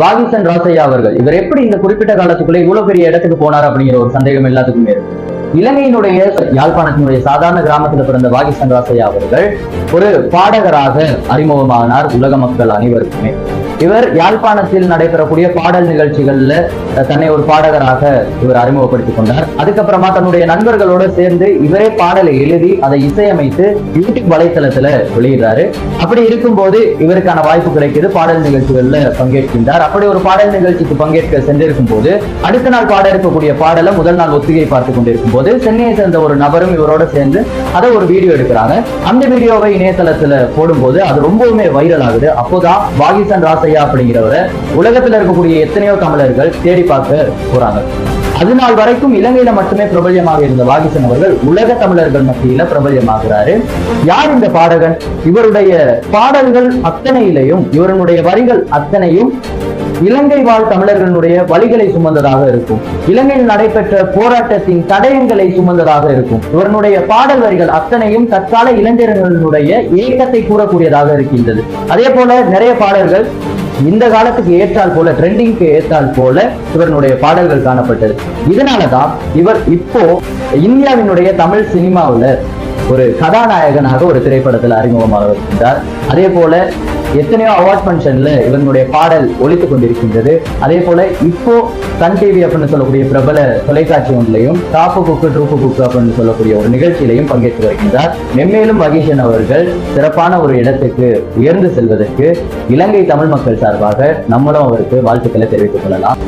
வாகிசன் ராசையா அவர்கள். இவர் எப்படி இந்த குறிப்பிட்ட காலத்துக்குள்ள இவ்வளவு பெரிய இடத்துக்கு போனார் அப்படிங்கிற ஒரு சந்தேகம் எல்லாத்துக்குமே இருக்கு. இலங்கையினுடைய யாழ்ப்பாணத்தினுடைய சாதாரண கிராமத்தில் பிறந்த வாகிசன் ராசையா அவர்கள் ஒரு பாடகராக அறிமுகமானார் உலக மக்கள் அனைவருக்குமே. இவர் யாழ்ப்பாணத்தில் நடைபெறக்கூடிய பாடல் நிகழ்ச்சிகள்ல தன்னை ஒரு பாடகராக இவர் அறிமுகப்படுத்திக் கொண்டார். அதுக்கப்புறமா தன்னுடைய நண்பர்களோட சேர்ந்து இவரே பாடலை எழுதி அதை இசையமைத்து யூடியூப் வலைத்தளத்துல வெளியிடுறாரு. அப்படி இருக்கும்போது இவருக்கான வாய்ப்பு கிடைக்குது. பாடல் நிகழ்ச்சிகள்ல பங்கேற்கின்றார். அப்படி ஒரு பாடல் நிகழ்ச்சிக்கு பங்கேற்க சென்றிருக்கும் போது அடுத்த நாள் பாட இருக்கக்கூடிய பாடலை முதல் நாள் ஒத்திகை பார்த்து கொண்டிருக்கும் போது சென்னையை சேர்ந்த ஒரு நபரும் இவரோட சேர்ந்து அதை ஒரு வீடியோ எடுக்கிறாங்க. அந்த வீடியோவை இணையதளத்துல போடும்போது அது ரொம்பவுமே வைரல் ஆகுது. அப்போதான் வாகிசன் ராசையா அப்படிங்கிறவரை உலகத்துல இருக்கக்கூடிய எத்தனையோ தமிழர்கள் தேடி பார்க்க போறாங்க. அது நாள் வரைக்கும் இலங்கையில மட்டுமே பிரபல்யமாக இருந்த வாகிசன் அவர்கள் உலக தமிழர்கள் மத்தியில பிரபல்யமாகிறாரு. யார் இந்த பாடகன்? இவருடைய பாடல்கள் அத்தனையிலையும் இவருடைய வரிகள் அத்தனையும் இலங்கை வாழ் தமிழர்களுடைய வழிகளை சுமந்ததாக இருக்கும். இலங்கையில் நடைபெற்ற போராட்டத்தின் தடயங்களை சுமந்ததாக இருக்கும். இவருடைய பாடல் வரிகள் அத்தனையும் தற்கால இளைஞர்களுடைய இயக்கத்தை கூறக்கூடியதாக இருக்கின்றது. அதே போல நிறைய பாடல்கள் இந்த காலத்துக்கு ஏற்றால் போல ட்ரெண்டிங்க்கு ஏற்றால் போல இவருடைய பாடல்கள் காணப்பட்டது. இதனாலதான் இவர் இப்போ இந்தியாவினுடைய தமிழ் சினிமாவுல ஒரு கதாநாயகனாக ஒரு திரைப்படத்தில் அறிமுகமாகிருக்கின்றார் அதே போல எத்தனையோ அவார்ட் ஃபங்க்ஷன்ல இவனுடைய பாடல் ஒலித்துக் கொண்டிருக்கின்றது. அதே போல இப்போ சன் டிவி அப்படின்னு சொல்லக்கூடிய பிரபல தொலைக்காட்சி ஒன்றிலையும் டாப்பு குக்கு ட்ரூப்பு குக்கு அப்படின்னு சொல்லக்கூடிய ஒரு நிகழ்ச்சியிலையும் பங்கேற்று வருகின்றார். மென்மேலும் மகேஷன் அவர்கள் சிறப்பான ஒரு இடத்துக்கு உயர்ந்து செல்வதற்கு இலங்கை தமிழ் மக்கள் சார்பாக நம்மளும் அவருக்கு வாழ்த்துக்களை தெரிவித்துக் கொள்ளலாம்.